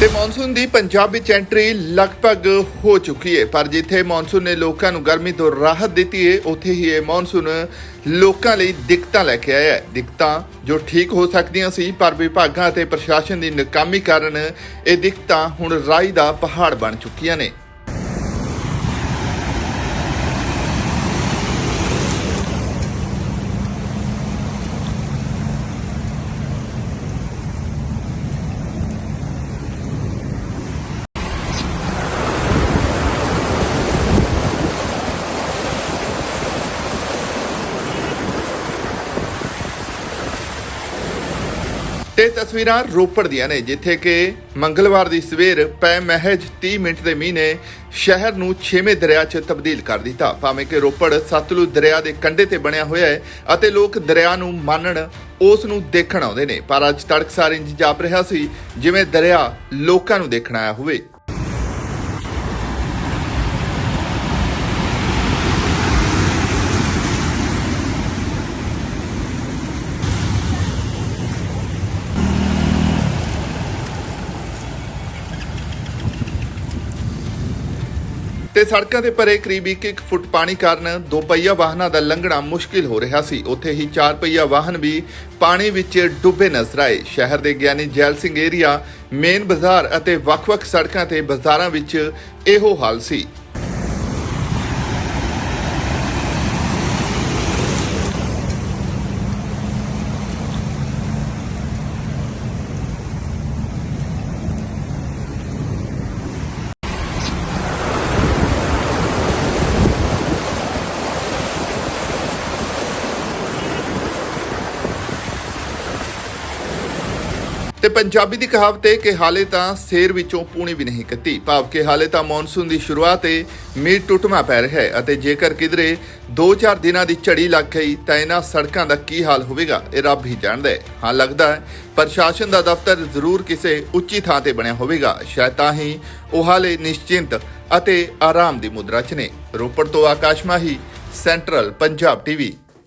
ਤੇ ਮੌਨਸੂਨ ਦੀ ਪੰਜਾਬ ਵਿੱਚ ਐਂਟਰੀ ਲਗਭਗ ਹੋ ਚੁੱਕੀ ਹੈ। ਪਰ ਜਿੱਥੇ ਮੌਨਸੂਨ ਨੇ ਲੋਕਾਂ ਨੂੰ ਗਰਮੀ ਤੋਂ ਰਾਹਤ ਦਿੱਤੀ ਹੈ, ਉੱਥੇ ਹੀ ਇਹ ਮੌਨਸੂਨ ਲੋਕਾਂ ਲਈ ਦਿੱਕਤਾਂ ਲੈ ਕੇ ਆਇਆ ਹੈ। ਦਿੱਕਤਾਂ ਜੋ ਠੀਕ ਹੋ ਸਕਦੀਆਂ ਸੀ, ਪਰ ਵਿਭਾਗਾਂ ਅਤੇ ਪ੍ਰਸ਼ਾਸਨ ਦੀ ਨਾਕਾਮੀ ਕਾਰਨ ਇਹ ਦਿੱਕਤਾਂ ਹੁਣ ਰਾਈ ਦਾ ਪਹਾੜ ਬਣ ਚੁੱਕੀਆਂ ਨੇ। ਤੇ ਤਸਵੀਰਾਂ ਰੋਪੜ ਦੀਆਂ ਨੇ, ਜਿੱਥੇ ਕਿ ਮੰਗਲਵਾਰ ਦੀ ਸਵੇਰ ਪੈ ਮਹਿਜ 30 ਮਿੰਟ ਦੇ ਮੀਂਹ ਨੇ ਸ਼ਹਿਰ ਨੂੰ ਛੇਵੇਂ ਦਰਿਆ 'ਚ ਤਬਦੀਲ ਕਰ ਦਿੱਤਾ। ਭਾਵੇਂ ਕਿ ਰੋਪੜ ਸਤਲੁਜ ਦਰਿਆ ਦੇ ਕੰਢੇ ਤੇ ਬਣਿਆ ਹੋਇਆ ਹੈ ਅਤੇ ਲੋਕ ਦਰਿਆ ਨੂੰ ਮਾਣਨ ਉਸ ਨੂੰ ਦੇਖਣ ਆਉਂਦੇ ਨੇ, ਪਰ ਅੱਜ ਤੜਕਸਾਰ ਇੰਜ ਜਾਪ ਰਿਹਾ ਸੀ, ਜਿਵੇਂ ਦਰਿਆ ਲੋਕਾਂ ਨੂੰ ਦੇਖਣ ਆਇਆ ਹੋਵੇ। ਤੇ ਸੜਕਾਂ ਦੇ ਭਰੇ ਕਰੀਬ 1-1 ਫੁੱਟ ਪਾਣੀ ਕਾਰਨ ਦੋ ਪਹੀਆ ਵਾਹਨਾਂ ਦਾ ਲੰਘਣਾ ਮੁਸ਼ਕਿਲ ਹੋ ਰਿਹਾ ਸੀ। ਉੱਥੇ ਹੀ ਚਾਰ ਪਹੀਆ ਵਾਹਨ ਵੀ ਪਾਣੀ ਵਿੱਚ ਡੁੱਬੇ ਨਜ਼ਰ ਆਏ। ਸ਼ਹਿਰ ਦੇ ਗਿਆਨੀ ਜੈਲ ਸਿੰਘ ਏਰੀਆ, ਮੇਨ ਬਾਜ਼ਾਰ ਅਤੇ ਵੱਖ-ਵੱਖ ਸੜਕਾਂ ਤੇ ਬਾਜ਼ਾਰਾਂ ਵਿੱਚ ਇਹੋ ਹਾਲ ਸੀ। ਤੇ ਪੰਜਾਬੀ ਦੀ ਕਹਾਵਤ ਹੈ ਕਿ ਹਾਲੇ ਤਾਂ ਸੇਰ ਵਿੱਚੋਂ ਪੂਣੀ ਵੀ ਨਹੀਂ ਕੱਤੀ। ਭਾਵ ਕਿ ਹਾਲੇ ਤਾਂ ਮੌਨਸੂਨ ਦੀ ਸ਼ੁਰੂਆਤ ਹੈ ਮੀਂਹ ਟੁੱਟਮਾ ਪੈ ਰਿਹਾ ਹੈ ਅਤੇ ਜੇਕਰ ਕਿਧਰੇ 2-4 ਦਿਨਾਂ ਦੀ ਝੜੀ ਲੱਗ ਗਈ ਤਾਂ ਇਹਨਾਂ ਸੜਕਾਂ ਦਾ ਕੀ ਹਾਲ ਹੋਵੇਗਾ, ਇਹ ਰੱਬ ਹੀ ਜਾਣਦਾ ਹੈ। ਹਾਂ, ਲੱਗਦਾ ਹੈ ਪ੍ਰਸ਼ਾਸਨ ਦਾ ਦਫ਼ਤਰ ਜ਼ਰੂਰ ਕਿਸੇ ਉੱਚੀ ਥਾਂ ਤੇ ਬਣਿਆ ਹੋਵੇਗਾ। ਸ਼ਾਇਦ ਤਾਂ ਹੀ ਉਹ ਹਾਲੇ ਨਿਸ਼ਚਿੰਤ ਅਤੇ ਆਰਾਮ ਦੀ ਮੁਦਰਾ 'ਚ ਨੇ। ਰੋਪੜ ਤੋਂ ਆਕਾਸ਼ ਮਾਹੀ ਸੈਂਟਰਲ ਪੰਜਾਬ ਟੀਵੀ।